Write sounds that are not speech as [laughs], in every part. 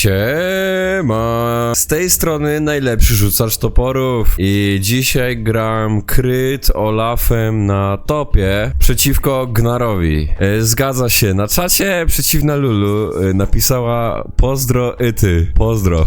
Siema! Z tej strony najlepszy rzucacz toporów i dzisiaj gram kryt Olafem na topie przeciwko Gnarowi. E, Zgadza się, na czacie przeciwna Lulu e, napisała pozdro Ity. Pozdro.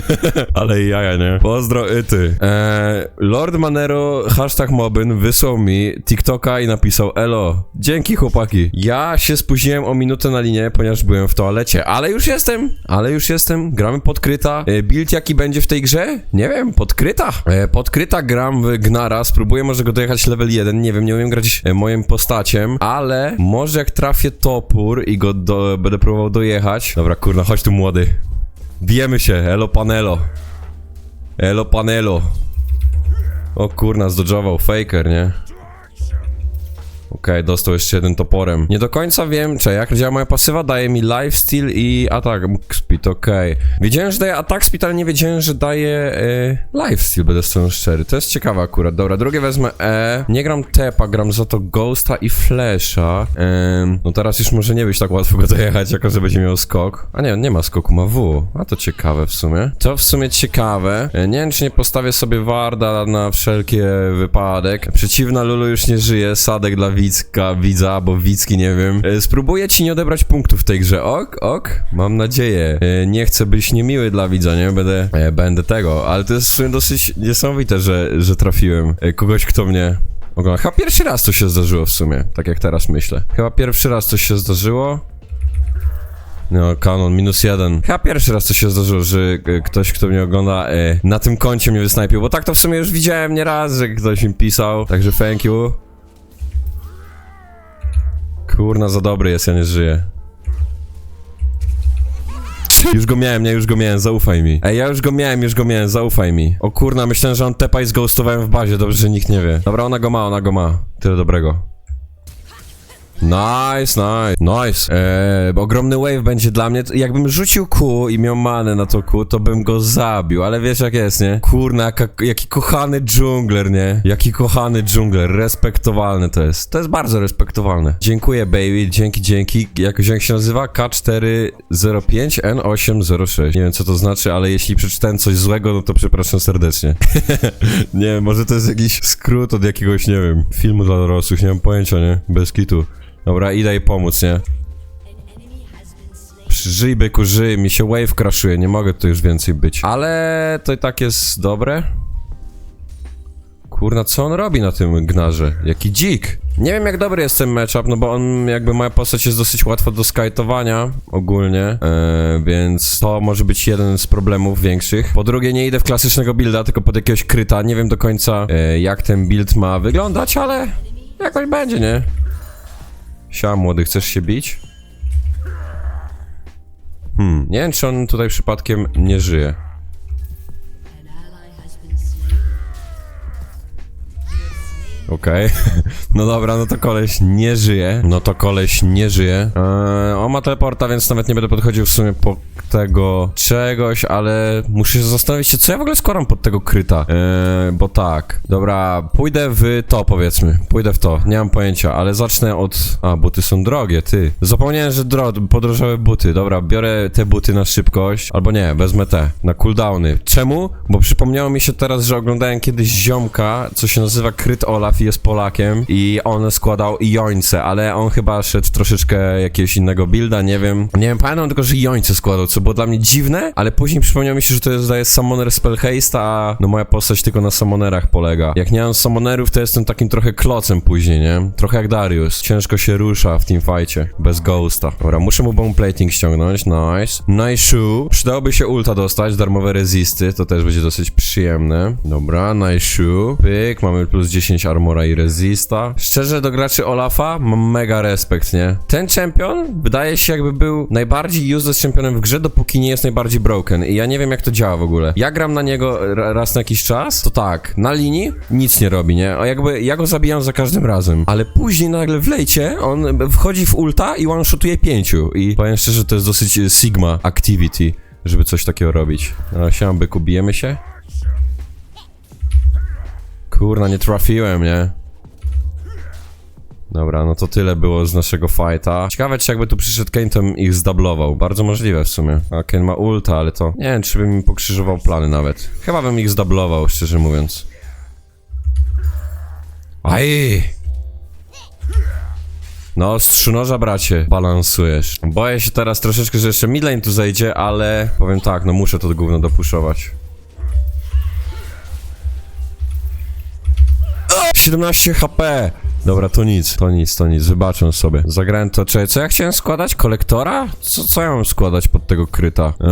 [laughs] Ale jaja, nie? Pozdro Ity. E, Lord Manero hashtag Mobyn wysłał mi TikToka i napisał Elo, dzięki chłopaki. Ja się spóźniłem o minutę na linię, ponieważ byłem w toalecie, ale już jestem, ale już jestem, gramy podkryta. E, build jaki będzie w tej grze? Nie wiem, podkryta. E, podkryta gram w Gnara, spróbuję może go dojechać level 1, nie wiem, nie umiem grać e, moim postaciem, ale może jak trafię topór i go do, będę próbował dojechać. Dobra, kurna, chodź tu młody. Bijemy się, elo panelo. Elo panelo. O kurna, zdodżował faker, nie? Okej, dostał jeszcze jeden toporem. Nie do końca wiem, czy jak działa moja pasywa, daje mi lifesteal i atak speed, okej. Wiedziałem, że daje atak speed, ale nie wiedziałem, że daje e, lifesteal, będę z tym szczery. To jest ciekawe akurat. Dobra, drugie wezmę E. Nie gram tepa, gram za to ghosta i flasha. Em, no teraz już może nie być tak łatwo go dojechać, jako że będzie miał skok. A nie, on nie ma skoku, ma W. A to ciekawe w sumie. To w sumie ciekawe. E, Nie wiem, czy nie postawię sobie Warda na wszelkie wypadek. Przeciwna Lulu już nie żyje, sadek dla Wicka, widza, bo Wicki nie wiem. E, Spróbuję ci nie odebrać punktów w tej grze. Ok, ok, mam nadzieję. E, Nie chcę być niemiły dla widza, nie? Będę, e, będę tego, ale to jest w sumie dosyć niesamowite, że, że trafiłem kogoś, kto mnie ogląda. Chyba pierwszy raz to się zdarzyło w sumie, tak jak teraz myślę. Chyba pierwszy raz to się zdarzyło. No, kanon, minus jeden. Chyba pierwszy raz to się zdarzyło, że ktoś, kto mnie ogląda, na tym koncie mnie wysnajpił, bo tak to w sumie już widziałem nieraz, że ktoś mi pisał, także thank you. Kurna, za dobry jest, ja nie żyję. Już go miałem, nie, już go miałem, zaufaj mi. Ej, ja już go miałem, już go miałem, zaufaj mi. O kurna, myślałem, że on tepa i zghostowałem w bazie, dobrze, że nikt nie wie. Dobra, ona go ma, ona go ma. Tyle dobrego. Nice, nice, nice. Eee, ogromny wave będzie dla mnie. Jakbym rzucił Q i miał manę na to Q, to bym go zabił, ale wiesz jak jest, nie? Kurna, jaka, jaki kochany dżungler, nie? Jaki kochany dżungler, respektowalny to jest. To jest bardzo respektowalne. Dziękuję, baby, dzięki, dzięki. Jakoś jak się nazywa? K405N806. Nie wiem co to znaczy, ale jeśli przeczytałem coś złego, no to przepraszam serdecznie. [laughs] nie wiem, może to jest jakiś skrót od jakiegoś, nie wiem, filmu dla dorosłych, nie mam pojęcia, nie? Bez kitu. Dobra, idę jej pomóc, nie? Żyj, byku, żyj, mi się wave crashuje, nie mogę tu już więcej być. Ale to i tak jest dobre. Kurna, co on robi na tym gnarze? Jaki dzik! Nie wiem jak dobry jest ten matchup, no bo on jakby moja postać jest dosyć łatwa do skajtowania ogólnie, e, więc to może być jeden z problemów większych. Po drugie nie idę w klasycznego builda, tylko pod jakiegoś kryta, nie wiem do końca e, jak ten build ma wyglądać, ale jakoś będzie, nie? Siema młody, chcesz się bić? Hmm, nie wiem czy on tutaj przypadkiem nie żyje. Okej. [laughs] No dobra, no to koleś nie żyje. No to koleś nie żyje. Eee, on ma teleporta, więc nawet nie będę podchodził w sumie po tego czegoś, ale muszę się zastanowić się, co ja w ogóle składam pod tego kryta. Eee, bo tak. Dobra, pójdę w to powiedzmy. Pójdę w to. Nie mam pojęcia, ale zacznę od... A, buty są drogie, ty. Zapomniałem, że dro... buty. Dobra, biorę te buty na szybkość. Albo nie, wezmę te. Na cooldowny. Czemu? Bo przypomniało mi się teraz, że oglądałem kiedyś ziomka, co się nazywa Kryt Olaf jest Polakiem i on składał jońce, ale on chyba szedł troszeczkę jakiegoś innego builda, nie wiem. Nie wiem, pamiętam tylko, że jońce składał, co było dla mnie dziwne, ale później przypomniało mi się, że to jest, daje Summoner Spell Haste, a no moja postać tylko na Summonerach polega. Jak nie mam Summonerów, to jestem takim trochę klocem później, nie? Trochę jak Darius. Ciężko się rusza w teamfightie, bez Ghosta. Dobra, muszę mu bone plating ściągnąć, nice. Nice shoe. Przydałoby się ulta dostać, darmowe rezisty, to też będzie dosyć przyjemne. Dobra, nice shoe. Pyk, mamy plus 10 armora i resista. Szczerze, do graczy Olafa mam mega respekt, nie? Ten champion wydaje się jakby był najbardziej useless championem w grze, dopóki nie jest najbardziej broken. I ja nie wiem jak to działa w ogóle. Ja gram na niego ra- raz na jakiś czas, to tak, na linii nic nie robi, nie? A jakby ja go zabijam za każdym razem. Ale później nagle w lejcie on wchodzi w ulta i one-shotuje pięciu. I powiem szczerze, to jest dosyć e, sigma activity, żeby coś takiego robić. A siam byku, bijemy się? Kurna, nie trafiłem, nie? Dobra, no to tyle było z naszego fighta. Ciekawe, czy jakby tu przyszedł Kane, to bym ich zdublował. Bardzo możliwe w sumie. A Kane ma ulta, ale to... Nie wiem, czy bym pokrzyżował plany nawet. Chyba bym ich zdublował, szczerze mówiąc. Aj! No, strzunoża, bracie, balansujesz. Boję się teraz troszeczkę, że jeszcze midlane tu zejdzie, ale powiem tak, no muszę to gówno dopuszować. 17 HP! Dobra, to nic, to nic, to nic, wybaczę sobie. Zagrałem to, czekaj, co ja chciałem składać? Kolektora? Co, co ja mam składać pod tego kryta? Eee,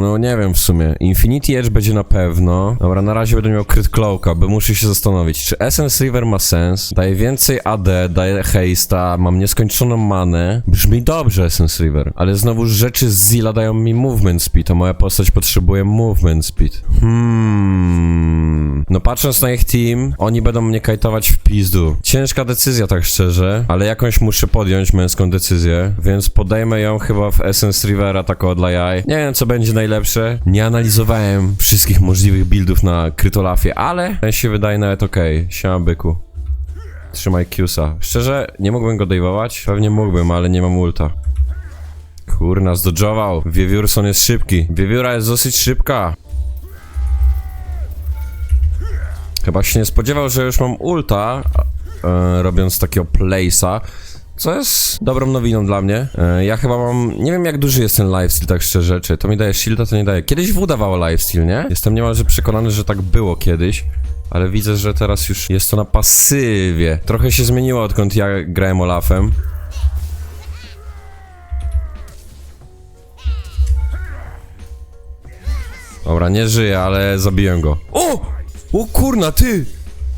no nie wiem w sumie. Infinity Edge będzie na pewno. Dobra, na razie będę miał kryt Cloaka, bo muszę się zastanowić, czy Essence River ma sens? Daje więcej AD, daje haste'a, mam nieskończoną manę. Brzmi dobrze Essence River, ale znowu rzeczy z Zilla dają mi movement speed, a moja postać potrzebuje movement speed. Hmm... No patrząc na ich team, oni będą mnie kajtować w pizdu. Ciężka decyzja, tak szczerze, ale jakąś muszę podjąć męską decyzję, więc podejmę ją chyba w Essence Rivera, tak o dla jaj. Nie wiem, co będzie najlepsze. Nie analizowałem wszystkich możliwych buildów na Krytolafie, ale ten się wydaje nawet okej. Siema, byku. Trzymaj Qsa. Szczerze, nie mógłbym go dejwować? Pewnie mógłbym, ale nie mam ulta. Kurna, zdodżował. Wiewiórson jest szybki. Wiewióra jest dosyć szybka. Chyba się nie spodziewał, że już mam ulta, e, robiąc takiego place'a. Co jest dobrą nowiną dla mnie. E, ja chyba mam. Nie wiem, jak duży jest ten lifesteal, tak szczerze. Czy to mi daje shielda, to nie daje. Kiedyś W dawało lifesteal, nie? Jestem niemalże przekonany, że tak było kiedyś. Ale widzę, że teraz już jest to na pasywie. Trochę się zmieniło, odkąd ja grałem Olafem. Dobra, nie żyje, ale zabiłem go. O! O kurna, ty!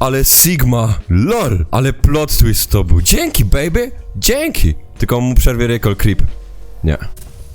Ale Sigma, lol! Ale plot twist to był. Dzięki, baby! Dzięki! Tylko mu przerwie recall creep. Nie.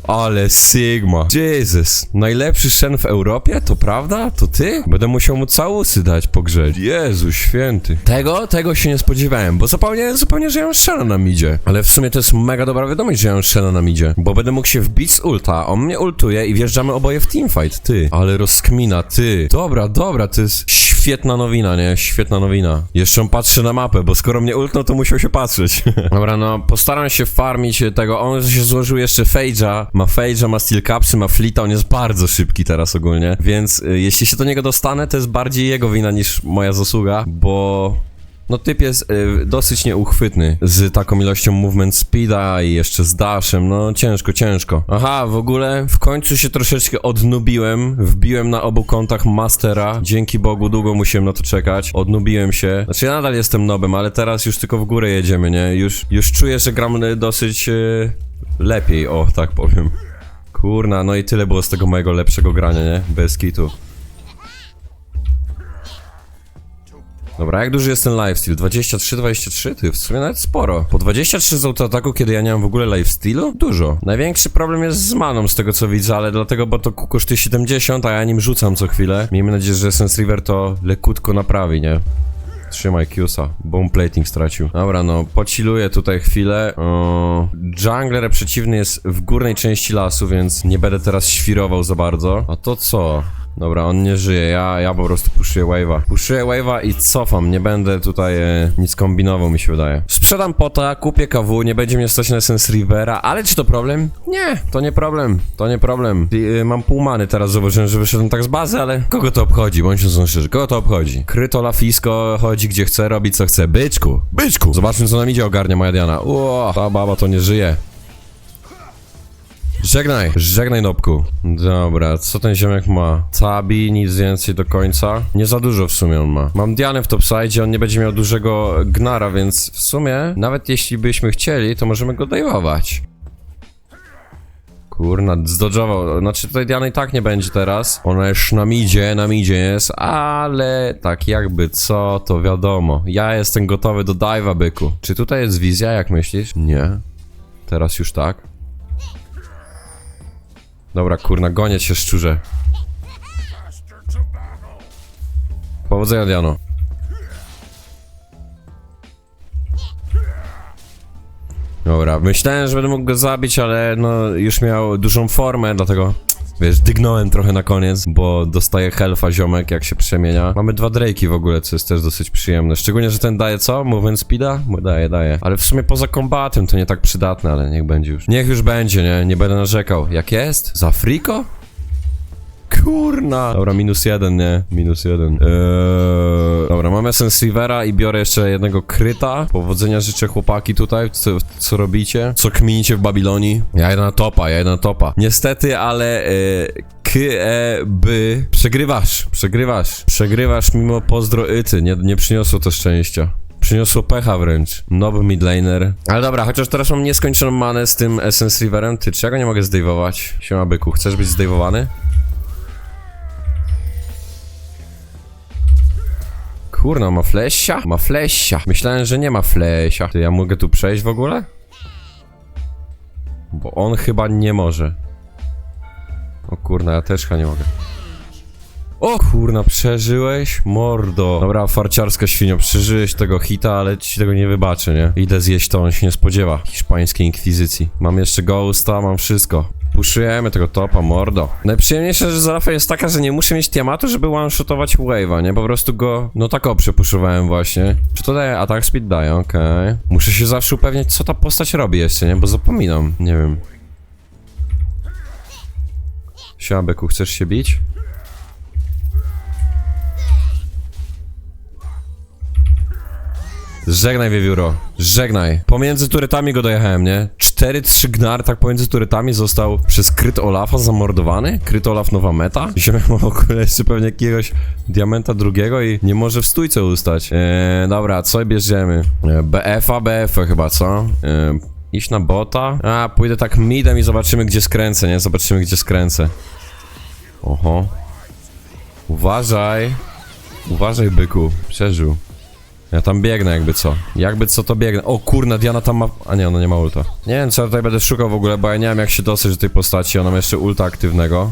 Ale Sigma. Jesus. Najlepszy Shen w Europie? To prawda? To ty? Będę musiał mu całusy dać po grze. Jezu święty. Tego? Tego się nie spodziewałem, bo zapomniałem zupełnie, że ja mam Shena na midzie. Ale w sumie to jest mega dobra wiadomość, że ja mam Shena na midzie. Bo będę mógł się wbić z ulta, on mnie ultuje i wjeżdżamy oboje w teamfight. Ty. Ale rozkmina, ty. Dobra, dobra, to jest świetna nowina, nie? Świetna nowina. Jeszcze on patrzy na mapę, bo skoro mnie ultnął, to musiał się patrzeć. [laughs] Dobra, no postaram się farmić tego. On się złożył jeszcze Fage'a. Ma Fage'a, ma Steel Capsy, ma Fleeta. On jest bardzo szybki teraz ogólnie. Więc y, jeśli się do niego dostanę, to jest bardziej jego wina niż moja zasługa, bo no typ jest y, dosyć nieuchwytny z taką ilością movement speeda i jeszcze z dashem, no ciężko, ciężko. Aha, w ogóle w końcu się troszeczkę odnubiłem, wbiłem na obu kontach mastera, dzięki Bogu długo musiałem na to czekać, odnubiłem się. Znaczy ja nadal jestem nobem, ale teraz już tylko w górę jedziemy, nie? Już, już czuję, że gram y, dosyć y, lepiej, o tak powiem. Kurna, no i tyle było z tego mojego lepszego grania, nie? Bez kitu. Dobra, jak duży jest ten lifesteal? 23, 23? Ty, w sumie nawet sporo. Po 23 z autoataku, kiedy ja nie mam w ogóle lifestealu? Dużo. Największy problem jest z maną, z tego co widzę, ale dlatego, bo to kosztuje 70, a ja nim rzucam co chwilę. Miejmy nadzieję, że Sense River to lekutko naprawi, nie? Trzymaj Qsa. Bomb plating stracił. Dobra, no, pociluję tutaj chwilę. O, jungler przeciwny jest w górnej części lasu, więc nie będę teraz świrował za bardzo. A to co? Dobra, on nie żyje, ja, ja po prostu puszuję wave'a. Puszuję wave'a i cofam, nie będę tutaj e, nic kombinował, mi się wydaje. Sprzedam pota, kupię KW, nie będzie mnie stać na Sense Rivera, ale czy to problem? Nie, to nie problem, to nie problem. I, e, mam pół many teraz, zobaczyłem, że wyszedłem tak z bazy, ale kogo to obchodzi, bądźmy szczerzy, kogo to obchodzi? Kryto Lafisko chodzi gdzie chce, robi co chce, byczku, byczku. Zobaczmy co nam idzie, ogarnia moja Diana. Ło, ta baba to nie żyje. Żegnaj, żegnaj nopku. Dobra, co ten ziomek ma? Tabi, nic więcej do końca. Nie za dużo w sumie on ma. Mam Dianę w topside, on nie będzie miał dużego gnara, więc w sumie, nawet jeśli byśmy chcieli, to możemy go dajwować. Kurna, zdodżował. Znaczy tutaj Diany i tak nie będzie teraz. Ona już na midzie, na midzie jest, ale tak jakby co, to wiadomo. Ja jestem gotowy do dive'a, byku. Czy tutaj jest wizja, jak myślisz? Nie. Teraz już tak. Dobra, kurna, gonię się szczurze. Powodzenia, Diano. Dobra, myślałem, że będę mógł go zabić, ale no już miał dużą formę, dlatego Wiesz, dygnąłem trochę na koniec, bo dostaje helfa ziomek, jak się przemienia. Mamy dwa Drake'i w ogóle, co jest też dosyć przyjemne. Szczególnie, że ten daje co? Movement speeda? Daje, daje. Ale w sumie poza kombatem to nie tak przydatne, ale niech będzie już. Niech już będzie, nie? Nie będę narzekał. Jak jest? Za friko? Kurna! Dobra, minus jeden, nie? Minus jeden. Eee... Dobra, mamy Sensivera i biorę jeszcze jednego kryta. Powodzenia życzę chłopaki tutaj, co, co robicie? Co kminicie w Babilonii? Ja jedę na topa, ja jedę na topa. Niestety, ale... E... K, e, B. Przegrywasz, przegrywasz. Przegrywasz mimo pozdroity. Nie, nie przyniosło to szczęścia. Przyniosło pecha wręcz. Nowy midlaner. Ale dobra, chociaż teraz mam nieskończoną manę z tym Essence Riverem. Ty, czy ja go nie mogę zdejwować? Siema byku, chcesz być zdejwowany? Kurna, ma flesia? Ma flesia. Myślałem, że nie ma flesia. Ty, ja mogę tu przejść w ogóle? Bo on chyba nie może. O kurna, ja też chyba nie mogę. O kurna, przeżyłeś? Mordo. Dobra, farciarska świnio, przeżyłeś tego hita, ale ci tego nie wybaczę, nie? Idę zjeść to, on się nie spodziewa. Hiszpańskiej inkwizycji. Mam jeszcze ghosta, mam wszystko. Puszujemy tego topa, mordo. Najprzyjemniejsze że z Rafą jest taka, że nie muszę mieć Tiamatu, żeby one-shotować wave'a, nie? Po prostu go, no tak o, właśnie. Czy to daje attack speed? Daje, okej. Muszę się zawsze upewniać, co ta postać robi jeszcze, nie? Bo zapominam, nie wiem. Siabeku, chcesz się bić? Żegnaj, wiewióro. Żegnaj. Pomiędzy turetami go dojechałem, nie? 4-3 gnar, tak pomiędzy turetami został przez kryt Olafa zamordowany? Kryt Olaf nowa meta? [laughs] Ziomek ma w ogóle jeszcze pewnie jakiegoś diamenta drugiego i nie może w stójce ustać. Eee, dobra, co bierzemy? Eee, BF-a, BF-a chyba, co? Eee, iść na bota? A, pójdę tak midem i zobaczymy, gdzie skręcę, nie? Zobaczymy, gdzie skręcę. Oho. Uważaj. Uważaj, byku. Przeżył. Ja tam biegnę jakby co. Jakby co to biegnę. O kurna, Diana tam ma... A nie, ona nie ma ulta. Nie wiem co ja tutaj będę szukał w ogóle, bo ja nie wiem jak się dostać do tej postaci. Ona ma jeszcze ulta aktywnego.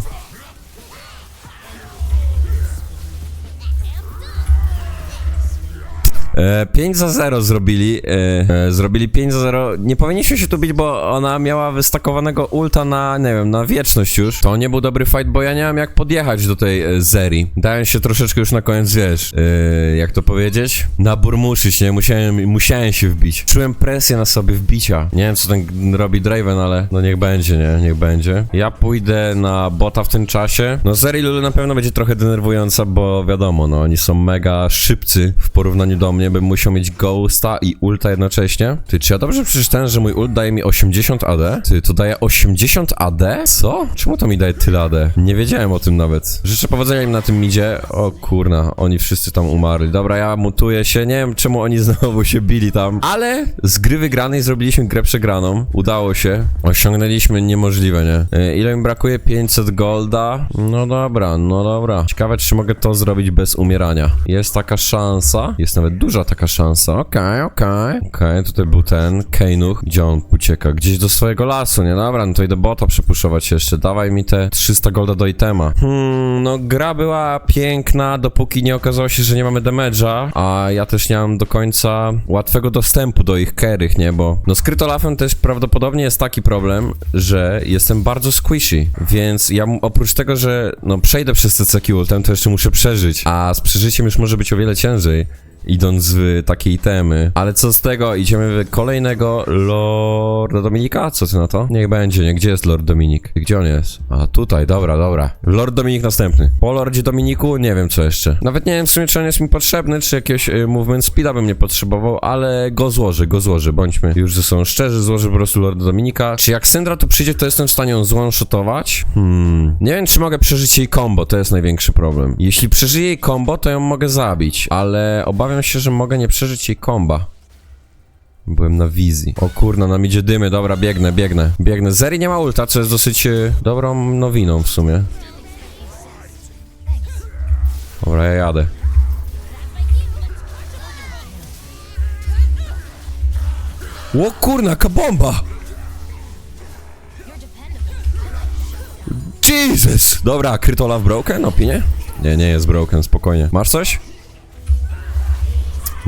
E, 5 za 0 zrobili. E, e, zrobili 5 za 0. Nie powinniśmy się tu bić, bo ona miała wystakowanego ulta na, nie wiem, na wieczność już. To nie był dobry fight, bo ja nie wiem jak podjechać do tej e, Zeri. Dałem się troszeczkę już na koniec, wiesz, e, jak to powiedzieć? Naburmuszyć, nie? Musiałem, musiałem się wbić. Czułem presję na sobie wbicia. Nie wiem co ten robi Draven, ale no niech będzie, nie? Niech będzie. Ja pójdę na bota w tym czasie. No Zeri Lulu na pewno będzie trochę denerwująca, bo wiadomo, no oni są mega szybcy w porównaniu do mnie, bym musiał mieć Ghosta i ulta jednocześnie. Ty, czy ja dobrze przeczytałem, że mój ult daje mi 80 AD? Ty, to daje 80 AD? Co? Czemu to mi daje tyle AD? Nie wiedziałem o tym nawet. Życzę powodzenia im na tym midzie. O kurna, oni wszyscy tam umarli. Dobra, ja mutuję się. Nie wiem, czemu oni [laughs] znowu się bili tam. Ale z gry wygranej zrobiliśmy grę przegraną. Udało się. Osiągnęliśmy niemożliwe, nie? E, Ile mi brakuje? 500 golda? No dobra, no dobra. Ciekawe, czy mogę to zrobić bez umierania. Jest taka szansa. Jest nawet duża taka szansa. Okej, okej. Okej, tutaj był ten Kejnuch. Gdzie on ucieka? Gdzieś do swojego lasu, nie? Dobra, no to idę bota przepuszować jeszcze. Dawaj mi te 300 golda do itema. Hmm, no gra była piękna, dopóki nie okazało się, że nie mamy damage'a, a ja też nie mam do końca łatwego dostępu do ich kerych, nie? Bo no z Krytolafem też prawdopodobnie jest taki problem, że jestem bardzo squishy, więc ja oprócz tego, że no przejdę przez te ceki ultem, to jeszcze muszę przeżyć, a z przeżyciem już może być o wiele ciężej idąc w takie itemy. Ale co z tego? Idziemy w kolejnego Lorda Dominika? Co ty na to? Niech będzie, nie? Gdzie jest Lord Dominik? Gdzie on jest? A, tutaj, dobra, dobra. Lord Dominik następny. Po Lordzie Dominiku nie wiem co jeszcze. Nawet nie wiem w sumie, czy on jest mi potrzebny, czy jakiegoś y, movement speeda bym nie potrzebował, ale go złożę, go złożę, bądźmy już ze sobą szczerzy, złożę po prostu Lorda Dominika. Czy jak Syndra tu przyjdzie, to jestem w stanie ją zone-shotować? Hmm. Nie wiem, czy mogę przeżyć jej combo, to jest największy problem. Jeśli przeżyję jej combo, to ją mogę zabić, ale obawiam się, że mogę nie przeżyć jej komba. Byłem na wizji. O kurna, nam idzie dymy, dobra, biegnę, biegnę, biegnę. Zeri nie ma ulta, co jest dosyć e, dobrą nowiną w sumie. Dobra, ja jadę. O kurna, jaka bomba! Jesus! Dobra, Krytola w broken, opinie? Nie, nie jest broken, spokojnie. Masz coś?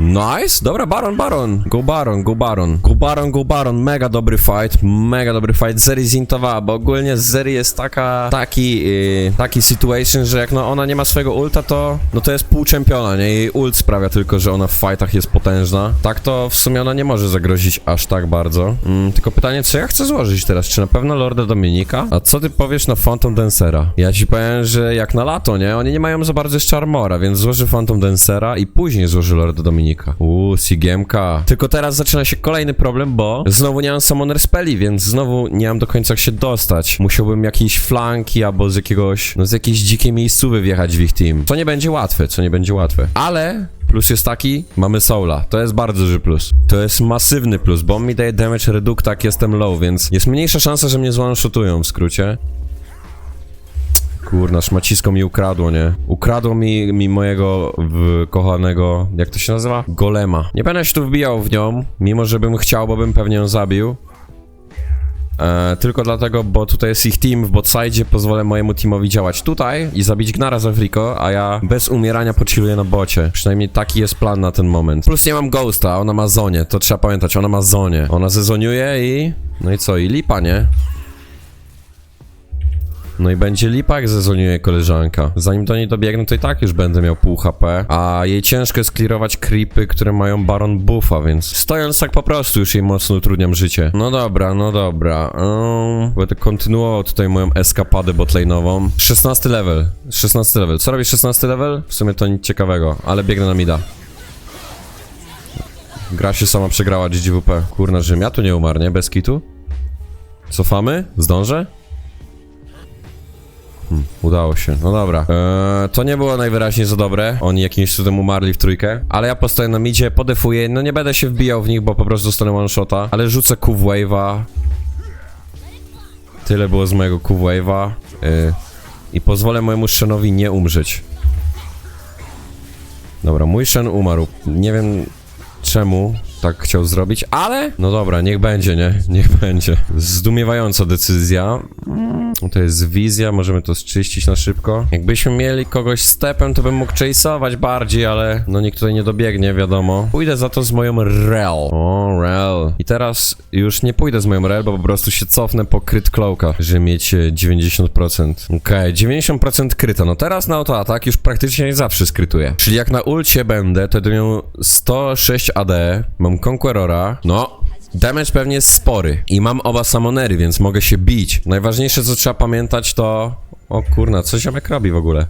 Nice, dobra, Baron, Baron. Go Baron, go Baron. Go Baron, go Baron. Mega dobry fight, mega dobry fight. Zeri zintowała, bo ogólnie Zeri jest taka, taki, yy, taki situation, że jak no ona nie ma swojego ulta, to no to jest pół czempiona, nie? Jej ult sprawia tylko, że ona w fightach jest potężna. Tak to w sumie ona nie może zagrozić aż tak bardzo. Mm, tylko pytanie, co ja chcę złożyć teraz? Czy na pewno Lorda Dominika? A co ty powiesz na Phantom Dancera? Ja ci powiem, że jak na lato, nie? Oni nie mają za bardzo jeszcze armora, więc złoży Phantom Dancera i później złoży Lorda Dominika. Uuu, Sigiemka. Tylko teraz zaczyna się kolejny problem, bo znowu nie mam Summoner Spelli, więc znowu nie mam do końca jak się dostać. Musiałbym jakieś flanki albo z jakiegoś, no z jakiejś dzikiej miejscowy wjechać w ich team. Co nie będzie łatwe, co nie będzie łatwe. Ale Plus jest taki, mamy Soula. To jest bardzo duży plus. To jest masywny plus, bo on mi daje damage reduct, jak jestem low, więc jest mniejsza szansa, że mnie zone-shotują w skrócie. Kurna, szmacisko mi ukradło, nie? Ukradło mi, mi mojego w, kochanego, jak to się nazywa? Golema. Nie będę się tu wbijał w nią, mimo że bym chciał, bo bym pewnie ją zabił. E, tylko dlatego, bo tutaj jest ich team w botside, pozwolę mojemu teamowi działać tutaj i zabić Gnara z Afriko, a ja bez umierania pochilluję na bocie. Przynajmniej taki jest plan na ten moment. Plus nie mam Ghosta, ona ma zonie, to trzeba pamiętać, ona ma zonie. Ona zezoniuje i... No i co, i lipa, nie? No i będzie lipa, jak zezoniuje koleżanka. Zanim do niej dobiegnę, to i tak już będę miał pół HP, a jej ciężko jest clearować creepy, które mają Baron buffa, więc stojąc tak po prostu już jej mocno utrudniam życie. No dobra, no dobra. Um, będę kontynuował tutaj moją eskapadę botlane'ową. 16 level, 16 level. Co robi 16 level? W sumie to nic ciekawego, ale biegnę na mida. Gra się sama przegrała GGWP. Kurna, Rzym, ja tu nie umarł, nie? Bez kitu? Cofamy? Zdążę? Hmm, udało się. No dobra. Eee, to nie było najwyraźniej za dobre. Oni jakimś cudem umarli w trójkę. Ale ja postoję na midzie, podefuję. No nie będę się wbijał w nich, bo po prostu dostanę one shota. Ale rzucę Q wave'a. Tyle było z mojego Q wave'a. Yy, I pozwolę mojemu Shenowi nie umrzeć. Dobra, mój Shen umarł. Nie wiem czemu tak chciał zrobić, ale no dobra, niech będzie, nie? [laughs] Niech będzie. Zdumiewająca decyzja. Mm, To jest wizja, możemy to zczyścić na szybko. Jakbyśmy mieli kogoś stepem, to bym mógł chase'ować bardziej, ale no nikt tutaj nie dobiegnie, wiadomo. Pójdę za to z moją rel. O, rel. I teraz już nie pójdę z moją rel, bo po prostu się cofnę po crit cloaka, żeby mieć e, 90%. Okej, 90% kryta. No teraz na autoatak już praktycznie zawsze skrytuję. Czyli jak na ulcie będę, to będę miał 106 AD, mam Conquerora, no... Damage pewnie jest spory i mam oba samonery, więc mogę się bić. Najważniejsze co trzeba pamiętać to... O kurna, co ziomek robi w ogóle?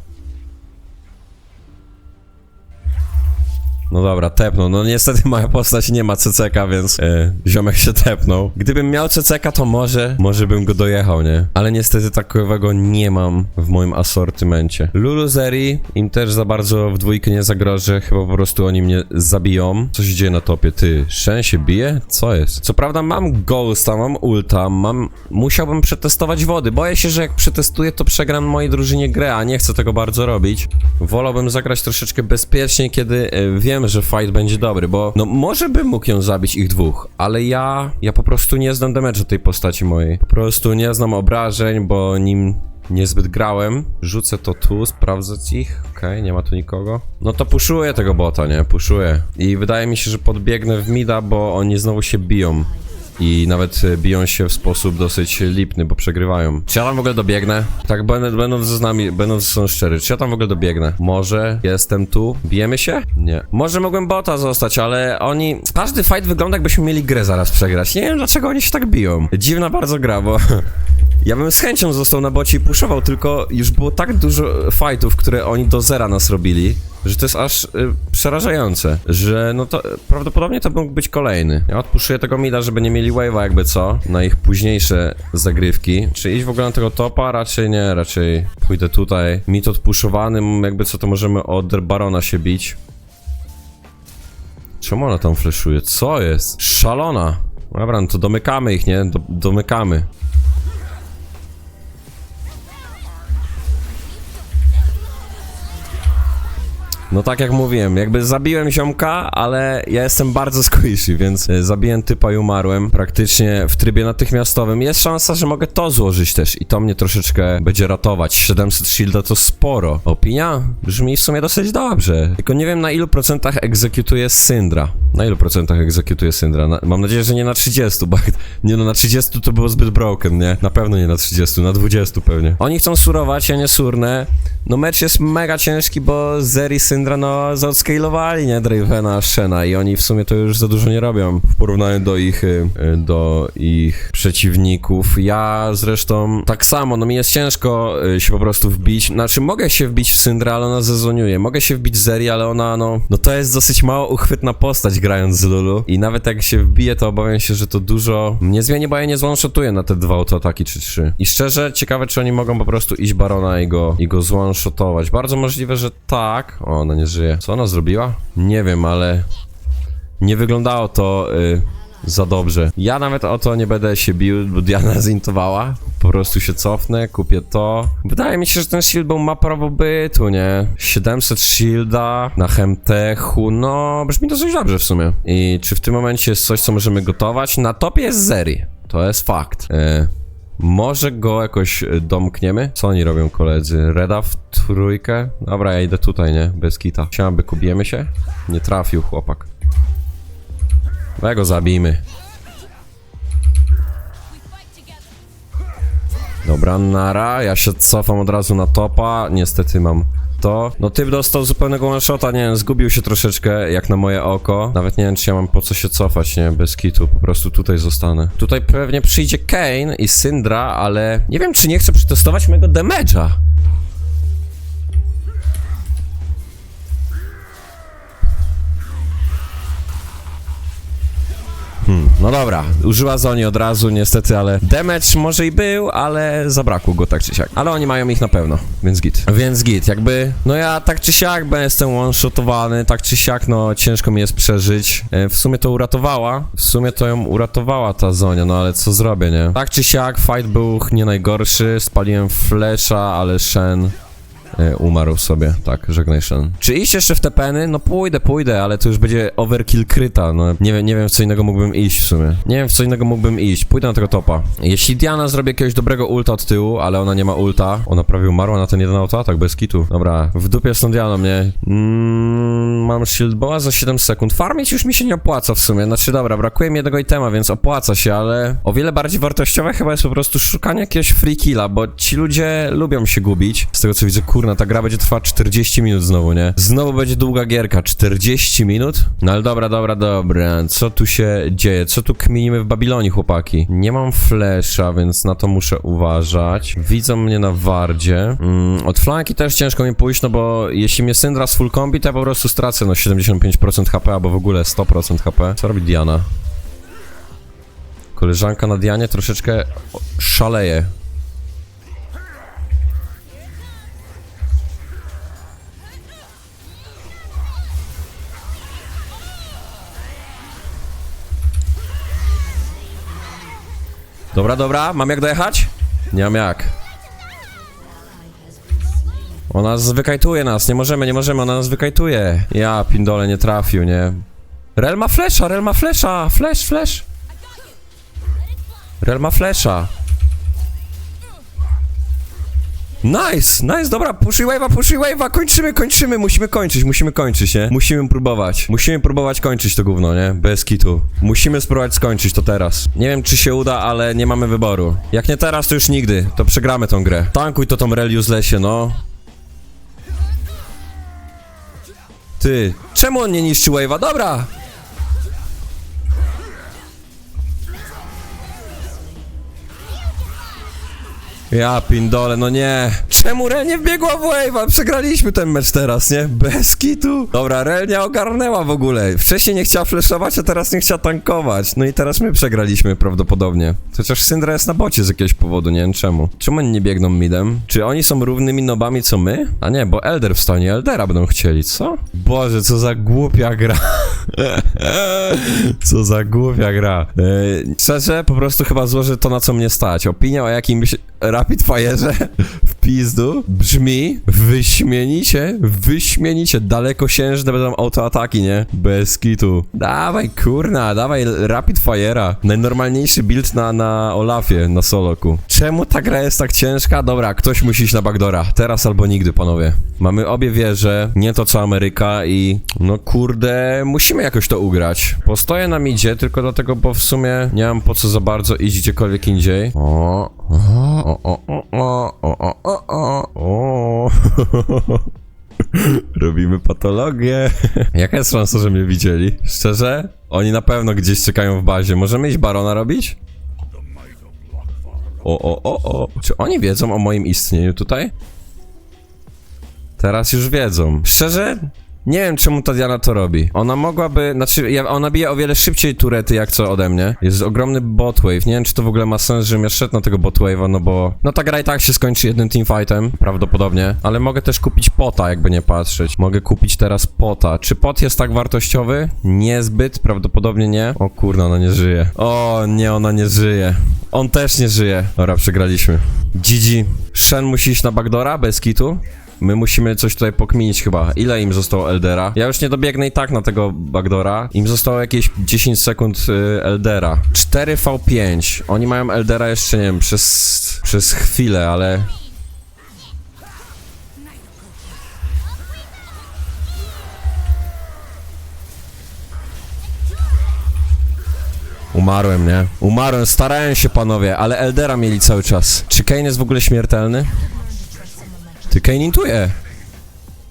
No dobra, tepnął. No niestety moja postać nie ma CCK, więc e, ziomek się tepnął. Gdybym miał CCK, to może, może bym go dojechał, nie? Ale niestety takowego nie mam w moim asortymencie. Lulu Zeri, im też za bardzo w dwójkę nie zagrożę, chyba po prostu oni mnie zabiją. Co się dzieje na topie? Ty, Shen się bije? Co jest? Co prawda mam Ghosta, mam ulta, mam... Musiałbym przetestować wody. Boję się, że jak przetestuję, to przegram mojej drużynie grę, a nie chcę tego bardzo robić. Wolałbym zagrać troszeczkę bezpiecznie, kiedy e, wiem, że fight będzie dobry, bo no może bym mógł ją zabić ich dwóch, ale ja, ja po prostu nie znam damage'u tej postaci mojej. Po prostu nie znam obrażeń, bo nim niezbyt grałem. Rzucę to tu, sprawdzę ich. Okej, nie ma tu nikogo. No to puszuję tego bota, nie? Puszuję. I wydaje mi się, że podbiegnę w mida, bo oni znowu się biją. I nawet e, biją się w sposób dosyć lipny, bo przegrywają. Czy ja tam w ogóle dobiegnę? Tak, będąc z nami, będąc są szczery, czy ja tam w ogóle dobiegnę? Może jestem tu? Bijemy się? Nie. Może mogłem bota zostać, ale oni... Każdy fight wygląda jakbyśmy mieli grę zaraz przegrać. Nie wiem dlaczego oni się tak biją. Dziwna bardzo gra, bo... [laughs] Ja bym z chęcią został na bocie i puszował, tylko już było tak dużo fightów, które oni do zera nas robili, że to jest aż y, przerażające, że no to y, prawdopodobnie to mógł być kolejny. Ja odpuszuję tego mida, żeby nie mieli wave'a jakby co, na ich późniejsze zagrywki. Czy iść w ogóle na tego topa? Raczej nie, raczej pójdę tutaj. Mit odpuszowany, jakby co to możemy od Barona się bić. Czemu ona tam fleszuje? Co jest? Szalona! Dobra, no to domykamy ich, nie? Do, domykamy. No tak jak mówiłem, jakby zabiłem ziomka, ale ja jestem bardzo [laughs] squishy, więc e, zabiłem typa i umarłem praktycznie w trybie natychmiastowym. Jest szansa, że mogę to złożyć też i to mnie troszeczkę będzie ratować. 700 shielda to sporo. Opinia? Brzmi w sumie dosyć dobrze. Tylko nie wiem na ilu procentach egzekutuje Syndra. Na ilu procentach egzekutuje Syndra? Na, mam nadzieję, że nie na 30, bo nie no na 30 to było zbyt broken, nie? Na pewno nie na 30, na 20 pewnie. Oni chcą surować, ja nie surnę. No mecz jest mega ciężki, bo Zeri i Syndra no zaodscalowali, nie? Dravena, Shena i oni w sumie to już za dużo nie robią w porównaniu do ich, y, do ich przeciwników. Ja zresztą tak samo, no mi jest ciężko y, się po prostu wbić. Znaczy mogę się wbić w Syndra, ale ona zezoniuje. Mogę się wbić w Zeri, ale ona no, no to jest dosyć mało uchwytna postać grając z Lulu. I nawet jak się wbije, to obawiam się, że to dużo mnie zmieni, bo ja nie zwanshotuję na te dwa autoataki czy trzy. I szczerze, ciekawe czy oni mogą po prostu iść Barona i go, i go zwanshotować. Bardzo możliwe, że tak. O, ona nie żyje. Co ona zrobiła? Nie wiem, ale nie wyglądało to y, za dobrze. Ja nawet o to nie będę się bił, bo Diana [laughs] zintowała. Po prostu się cofnę, kupię to. Wydaje mi się, że ten shield był ma prawo bytu, nie? 700 shielda na Hemtechu, no brzmi dosyć dobrze w sumie. I czy w tym momencie jest coś, co możemy gotować? Na topie jest Zeri. To jest fakt. Y, może go jakoś y, domkniemy? Co oni robią koledzy? Reda w trójkę? Dobra, ja idę tutaj, nie? Bez kita. Chciałem, kubijemy się? Nie trafił chłopak. We go zabijmy. Dobra, nara, ja się cofam od razu na topa, niestety mam to. No typ dostał zupełnego one shota, nie wiem, zgubił się troszeczkę, jak na moje oko. Nawet nie wiem, czy ja mam po co się cofać, nie, bez kitu, po prostu tutaj zostanę. Tutaj pewnie przyjdzie Kane i Syndra, ale nie wiem, czy nie chcę przetestować mojego damage'a. No dobra, użyła Zoni od razu niestety, ale damage może i był, ale zabrakło go tak czy siak. Ale oni mają ich na pewno, więc git. Więc git, jakby, no ja tak czy siak jestem one-shotowany, tak czy siak, no ciężko mi jest przeżyć. E, W sumie to uratowała, w sumie to ją uratowała ta Zonia, no ale co zrobię, nie? Tak czy siak, fight był nie najgorszy, spaliłem flesza, ale Shen... E, umarł sobie, tak, żegnaj. Czy iść jeszcze w te peny? No pójdę, pójdę, ale to już będzie overkill kryta, no nie wiem, nie wiem w co innego mógłbym iść w sumie. Nie wiem w co innego mógłbym iść, pójdę na tego topa. Jeśli Diana zrobi jakiegoś dobrego ulta od tyłu, ale ona nie ma ulta, ona prawie umarła na ten jeden autoatak bez kitu. Dobra, w dupie z tą Dianą, nie? Mm, mam shield boa za 7 sekund. Farmić już mi się nie opłaca w sumie, znaczy dobra, brakuje mi jednego itema, więc opłaca się, ale o wiele bardziej wartościowe chyba jest po prostu szukanie jakiegoś free killa, bo ci ludzie lubią się gubić. Z tego co widzę, kurna, ta gra będzie trwała 40 minut znowu, nie? Znowu będzie długa gierka, 40 minut? No ale dobra, dobra, dobra, co tu się dzieje? Co tu kminimy w Babilonii, chłopaki? Nie mam flesza, więc na to muszę uważać. Widzą mnie na wardzie. Mm, od flanki też ciężko mi pójść, no bo jeśli mnie Syndra z full combi, to ja po prostu stracę no 75% HP, albo w ogóle 100% HP. Co robi Diana? Koleżanka na Dianie troszeczkę szaleje. Dobra, dobra, mam jak dojechać? Nie mam jak. Ona z- wykajtuje nas, nie możemy, nie możemy, ona nas wykajtuje. Ja, pindole, nie trafił, nie? Rel ma flesza, Rel ma flesza, flash, flash. Rel ma flesza. Nice, nice, dobra, pushy wave'a, pushy wave'a, kończymy, kończymy, musimy kończyć, musimy kończyć, nie? Musimy próbować, musimy próbować kończyć to gówno, nie? Bez kitu. Musimy spróbować skończyć to teraz. Nie wiem, czy się uda, ale nie mamy wyboru. Jak nie teraz, to już nigdy, to przegramy tą grę. Tankuj to tą Relius lesie, no. Ty, czemu on nie niszczy wave'a? Dobra! Ja pindole, no nie. Czemu Rel nie wbiegła w wave'a? Przegraliśmy ten mecz teraz, nie? Bez kitu. Dobra, Rel nie ogarnęła w ogóle. Wcześniej nie chciała flashować, a teraz nie chciała tankować. No i teraz my przegraliśmy prawdopodobnie. Chociaż Syndra jest na bocie z jakiegoś powodu, nie wiem czemu. Czemu oni nie biegną midem? Czy oni są równymi nobami co my? A nie, bo Elder wstanie, Eldera będą chcieli, co? Boże, co za głupia gra. [laughs] Co za głupia gra. Yy, szczerze, po prostu chyba złożę to, na co mnie stać. Opinia o jakimś Rapid Fire'ze [laughs] w pizdu brzmi wyśmienicie, wyśmienicie, dalekosiężne będą autoataki, nie? Bez kitu. Dawaj, kurna, dawaj Rapid Fire'a. Najnormalniejszy build na, na Olafie, na Soloku. Czemu ta gra jest tak ciężka? Dobra, ktoś musi iść na backdora. Teraz albo nigdy, panowie. Mamy obie wieże, nie to co Ameryka i no kurde, musimy jakoś to ugrać. Postoję na midzie, tylko dlatego, bo w sumie nie mam po co za bardzo iść gdziekolwiek indziej. O, o, o, o, o, o, o, o, o. [laughs] Robimy patologię. [laughs] Jaka jest szansa, że mnie widzieli? Szczerze? Oni na pewno gdzieś czekają w bazie. Możemy iść barona robić? O, o, o, o. Czy oni wiedzą o moim istnieniu tutaj? Teraz już wiedzą. Szczerze? Nie wiem, czemu ta Diana to robi. Ona mogłaby, znaczy, ja, ona bije o wiele szybciej turety jak co ode mnie. Jest ogromny botwave. Nie wiem, czy to w ogóle ma sens, żebym ja szedł na tego botwave'a, no bo... No ta gra i tak się skończy jednym teamfightem, prawdopodobnie. Ale mogę też kupić pota, jakby nie patrzeć. Mogę kupić teraz pota. Czy pot jest tak wartościowy? Niezbyt, prawdopodobnie nie. O kurna, ona nie żyje. O nie, ona nie żyje. On też nie żyje. Dobra, przegraliśmy. GG. Shen musi iść na backdora bez kitu. My musimy coś tutaj pokminić chyba. Ile im zostało Eldera? Ja już nie dobiegnę i tak na tego backdora. Im zostało jakieś 10 sekund y, Eldera. 4v5. Oni mają Eldera jeszcze, nie wiem, przez, przez chwilę, ale... Umarłem, nie? Umarłem, starałem się panowie, ale Eldera mieli cały czas. Czy Kane jest w ogóle śmiertelny? Ty Kane intuje.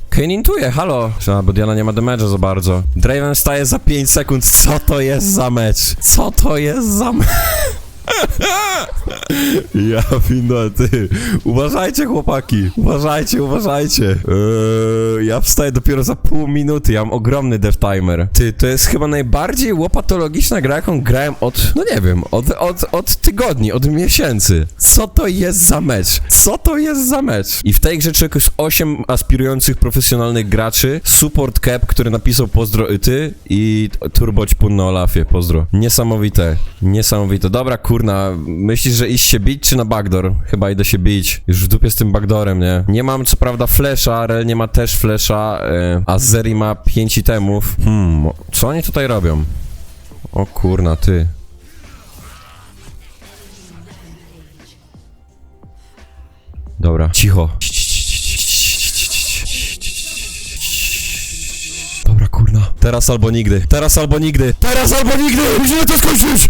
Kane intuje, halo. Trzeba, bo Diana nie ma damage'a za bardzo. Draven staje za 5 sekund. Co to jest za mecz? Co to jest za mecz? [laughs] [laughs] Ja winda, ty. Uważajcie, chłopaki. Uważajcie, uważajcie. Eee, ja wstaję dopiero za pół minuty. Ja mam ogromny death timer. Ty, to jest chyba najbardziej łopatologiczna gra, jaką grałem od, no nie wiem, od, od, od tygodni, od miesięcy. Co to jest za mecz? Co to jest za mecz? I w tej grze człowiek jest 8 aspirujących profesjonalnych graczy, support cap, który napisał pozdro y, ty i turbo ćpun na Olafie, pozdro. Niesamowite, niesamowite. Dobra, kurna, myślisz, że iść się bić czy na backdoor? Chyba idę się bić. Już w dupie z tym backdoorem, nie? Nie mam co prawda flesza, Rel nie ma też flesza, y, a Zeri ma 5 itemów. Hmm, co oni tutaj robią? O kurna, ty. Dobra, cicho. Dobra, kurna. Teraz albo nigdy. Teraz albo nigdy. Teraz albo nigdy! Musimy to skończyć!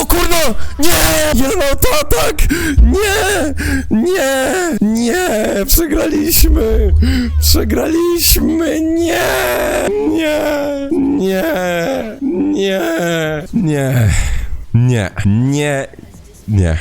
O kurna! Nie! Nie no, to tak! Nie! Nie! Nie! Przegraliśmy! Przegraliśmy! Nie! Nie! Nie! Nie! Nie! Nie! Nie! Nie!